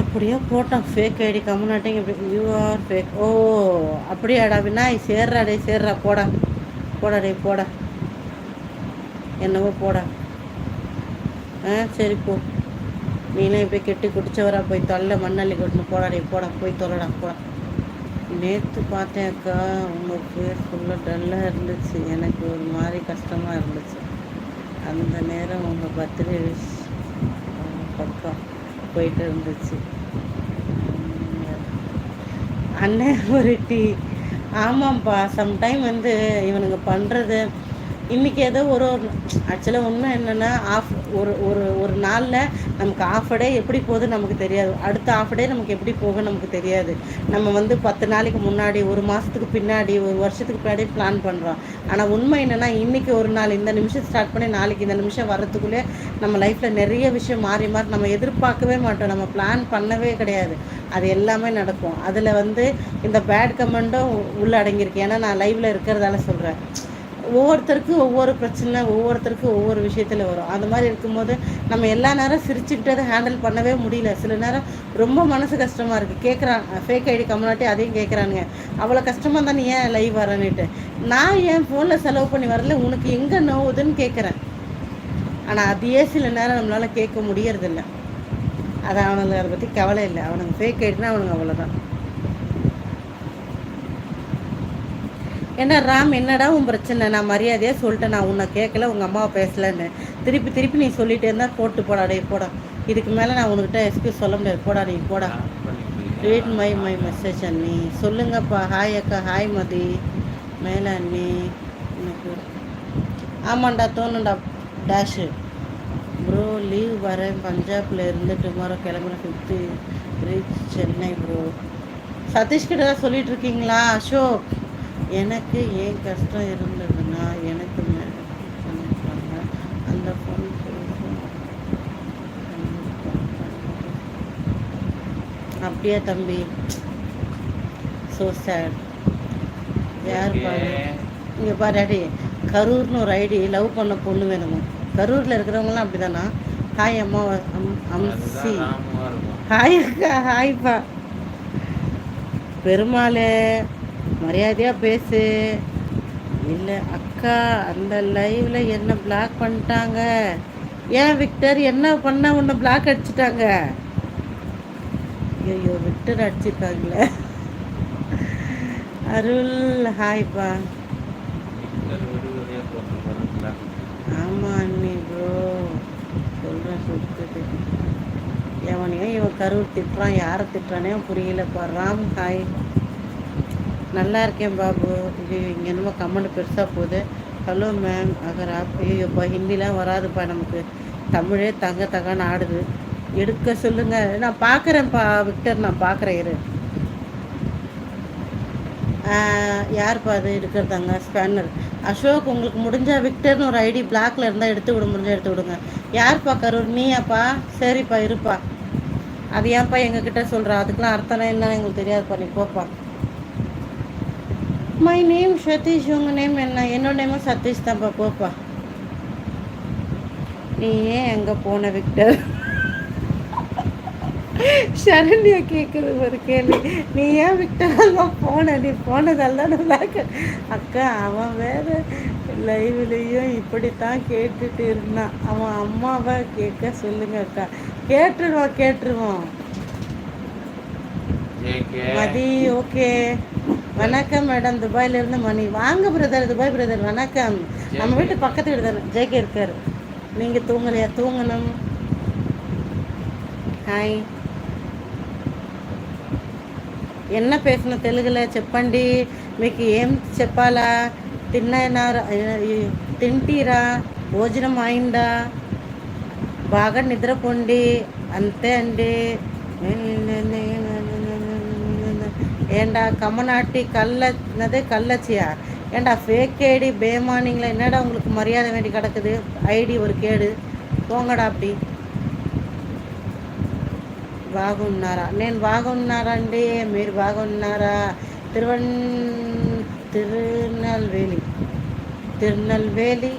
எப்படியோ போட்டான் fake ID கம்முனாட்டிங்க இப்படி யூஆர் ஃபேக் ஓ அப்படியாடா வினாய் சேர்றா டே சேர்றா போடா. போடா டே போடா. என்னவோ போடா. ஆ சரி போ. நீலாம் போய் கெட்டி குடிச்சவரா போய் தொல்லை மண்ணள்ளி கொட்டுன்னு போடா டே போடா போய் தொல்லடா போடா நேற்று பார்த்தேன் அக்கா உங்கள் பேர் ஃபுல்லாக டல்லாக இருந்துச்சு. எனக்கு ஒரு மாதிரி கஷ்டமாக இருந்துச்சு. அந்த நேரம் உங்கள் பர்த்டே விஷ் பக்கம் போயிட்டு இருந்துச்சு அண்ணன் ஒரு டீ. ஆமாம்ப்பா சம்டைம் வந்து இவனுங்க பண்ணுறது இன்றைக்கி ஏதோ ஒரு ஒரு ஆக்சுவலாக உண்மை என்னென்னா ஆஃப் ஒரு ஒரு ஒரு நாளில் நமக்கு ஆஃப் டே எப்படி போகுது நமக்கு தெரியாது. அடுத்த ஆஃப் டே நமக்கு எப்படி போகும் நமக்கு தெரியாது. நம்ம வந்து பத்து நாளைக்கு முன்னாடி ஒரு மாதத்துக்கு பின்னாடி ஒரு வருஷத்துக்கு பின்னாடி பிளான் பண்ணுறோம் ஆனால் உண்மை என்னென்னா இன்றைக்கி ஒரு நாள் இந்த நிமிஷம் ஸ்டார்ட் பண்ணி நாளைக்கு இந்த நிமிஷம் வரத்துக்குள்ளே நம்ம லைஃப்பில் நிறைய விஷயம் மாறி மாறி நம்ம எதிர்பார்க்கவே மாட்டோம். நம்ம பிளான் பண்ணவே கிடையாது. அது எல்லாமே நடக்கும். அதில் வந்து இந்த பேட் கமெண்ட்டும் உள்ளடங்கியிருக்கு ஏன்னா நான் லைவில் இருக்கிறதால சொல்கிறேன் ஒவ்வொருத்தருக்கும் ஒவ்வொரு பிரச்சனை ஒவ்வொருத்தருக்கும் ஒவ்வொரு விஷயத்தில் வரும். அந்த மாதிரி இருக்கும்போது நம்ம எல்லா நேரம் சிரிச்சுக்கிட்டு அதை ஹேண்டில் பண்ணவே முடியல. சில நேரம் ரொம்ப மனசு கஷ்டமாக இருக்குது கேட்குறான் ஃபேக் ஐடி கம்யூனிட்டி அதையும் கேட்குறானுங்க அவ்வளோ கஷ்டமாக தான் ஏன் லைவ் வரேன்னுட்டு. நான் என் ஃபோனில் செலவு பண்ணி வரல? உனக்கு எங்கே நோவுதுன்னு கேட்குறேன் ஆனால் அதையே சில நேரம் நம்மளால் கேட்க முடியறதில்ல. அதை அவனுங்களை அதை பற்றி கவலை இல்லை. அவனுங்க ஃபேக் ஐடினா அவனுங்க அவ்வளோதான் என்ன ராம் என்னடா உன் பிரச்சனை? நான் மரியாதையாக சொல்லிட்டேன் நான் உன்னை கேட்கல உங்கள் அம்மாவை பேசலன்னு. திருப்பி திருப்பி நீ சொல்லிட்டே இருந்தால் போட்டு போடா டே போடா. இதுக்கு மேலே நான் உனக்கிட்ட எக்ஸ்கியூஸ் சொல்ல முடியாது. போடா நீ போடா. ரீட் மை மை மெசேஜ் அண்ணி. சொல்லுங்கப்பா. ஹாய் அக்கா. ஹாய் மதி. மேலே அண்ணி. எனக்கு ஆமாண்டா தோணுண்டா. டேஷு ப்ரோ லீவ் வரேன். பஞ்சாபில் இருந்து டுமாரோ கிளம்புற ஃபிஃப்த்து ரீச் சென்னை ப்ரோ சதீஷ்கிட்ட தான் சொல்லிட்டு இருக்கீங்களா? அசோக். எனக்கு ஏன் கஷ்டம் இருந்ததுன்னா எனக்கு பண்ணிருக்காங்க அந்த ஃபோன் அப்படியா தம்பி? ஸோ சேட் யார் பாரு? இங்கே பாரு அடி. கரூர்னு ஒரு ஐடி லவ் பண்ண பொண்ணு வேணுமா? கரூரில் இருக்கிறவங்களாம் அப்படி தானா ஹாய் அம்மா. அம் அம்சி ஹாய் அக்கா. ஹாய்ப்பா பெருமாளே. மரியாதையாக பேசு. இல்லை அக்கா அந்த லைவில் என்ன பிளாக் பண்ணிட்டாங்க? ஏன் விக்டர் என்ன பண்ண? உன்னை பிளாக் அடிச்சிட்டாங்க. ஐயோ விக்டர் அடிச்சிருக்காங்களே. அருள் ஹாய்ப்பா. ஆமாம் அண்ணி ப்ரோ சொல்கிறேன் சொல்லிட்டு எவனையும் இவன் கரூர் திட்டுறான் யாரை திட்டுறானே புரியலப்பா ராம் ஹாய். நல்லா இருக்கேன் பாபு. ஐயோ இங்கே என்னமோ கமெண்ட் பெருசாக போகுது. ஹலோ மேம் அகரா. ஐயோப்பா ஹிந்திலாம் வராதுப்பா நமக்கு. தமிழே தங்க தங்கன்னு ஆடுது. எடுக்க சொல்லுங்கள் நான் பார்க்குறேன்ப்பா விக்டர் நான் பார்க்குறேன் இரு. யார்ப்பா அது எடுக்கிறதாங்க? ஸ்பேனர். அசோக் உங்களுக்கு முடிஞ்சா விக்டர்னு ஒரு ஐடி பிளாக்ல இருந்தால் எடுத்து விட முடிஞ்சா எடுத்து விடுங்க. யார்ப்பா கரூர்? நீயாப்பா? சரிப்பா இருப்பா. அது ஏன்ப்பா எங்ககிட்ட சொல்கிறா அதுக்கெலாம் அர்த்தம் என்னன்னு எங்களுக்கு தெரியாதுப்பா. நீ போப்பா. மை நேம் சதீஷ் உங்கள் நேம் என்ன என்னோட நேமும் சதீஷ் தான்ப்பா போப்பா நீ ஏன் எங்கே போன விக்டர் சரண்யா கேட்குது ஒரு கேள்வி. நீ ஏன் விக்டரெல்லாம் போன? நீ போனதால தான் அக்கா அவன் வேற லைவ்லேயும் இப்படித்தான் கேட்டுட்டு இருந்தான். அவன் அம்மாவை கேட்க சொல்லுங்க அக்கா. கேட்டுருவோம் கேட்டுருவோம். மதி ஓகே வணக்கம் மேடம் துபாயில இருந்து மணி வாங்க பிரதர் துபாய் பிரதர் வணக்கம் நம்ம வீட்டு பக்கத்து வீடு தானே ஜேகே இருக்காரு நீங்க தூங்கலையா தூங்கணும் ஹாய் என்ன பேசணும் తెలుగులో చెప్పండి మీకు ఏం చెప్పాలా తిన్నారా తింటీరా భోజనం అయిందా బాగా నిద్రపోండి అంతే అండి ஏண்டா கம்மநாட்டி கல்ல என்னது கள்ளச்சியா ஏண்டா ஃபேக் ஐடி பேமானிங்களா என்னடா உங்களுக்கு மரியாதை வேண்டி கிடக்குது ஐடி ஒரு கேடு போங்கடா அப்படி బాగున్నారా నేను బాగున్నారా అండి మీరు బాగున్నారా తిరువన్ తిరునల్వేలి తిరునల్వేలి